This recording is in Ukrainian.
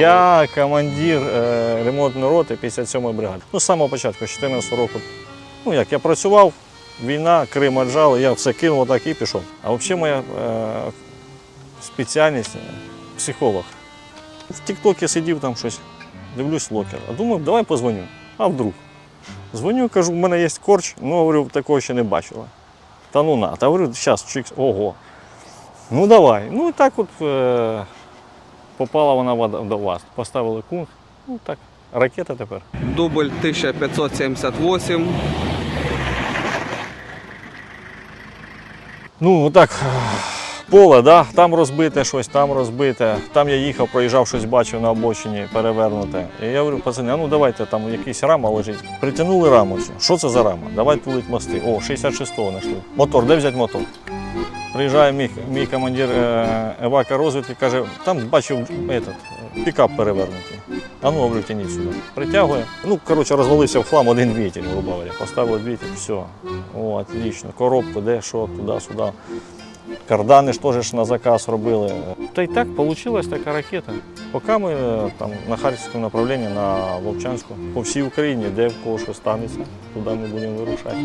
Я командир е, ремонтної роти 57-ї бригади. Ну, з самого початку, з 14 року. Ну, як я працював, війна, Крим отжали, я все кинув отак і пішов. А взагалі моя е, спеціальність е, психолог. В Тіктокі сидів там щось, дивлюсь локер. А думаю, давай позвоню. А вдруг? Дзвоню, кажу, в мене є корч, ну говорю, такого ще не бачила. Та ну на, та говорю, зараз ого. Ну давай. Ну і так от е, попала вона до вас. Поставили кунг. Ну так, ракета тепер. Дубль 1578. Ну, отак, поле, да? там розбите щось, там розбите. Там я їхав, проїжджав, щось бачив на обочині, перевернуте. І я говорю, пацани, а ну давайте там якась рама лежить. Притягнули раму. Що це за рама? Давай тулить мости. О, 66-го знайшли. Мотор, де взяти мотор? Приїжджає мій, мій командир е, евака розвідки, каже, там бачив этот, пікап перевернутий. А ну, говорю, сюди. Притягує. Ну, коротше, розвалився в хлам один вітер, грубо говоря. Поставили двітель, все. О, отлично. Коробку, де, що, туди, сюди. Кардани ж теж на заказ робили. Та й так вийшла така ракета. Поки ми е, там на Харківському направленні, на Вовчанську, по всій Україні, де в кого що станеться, туди ми будемо вирушати.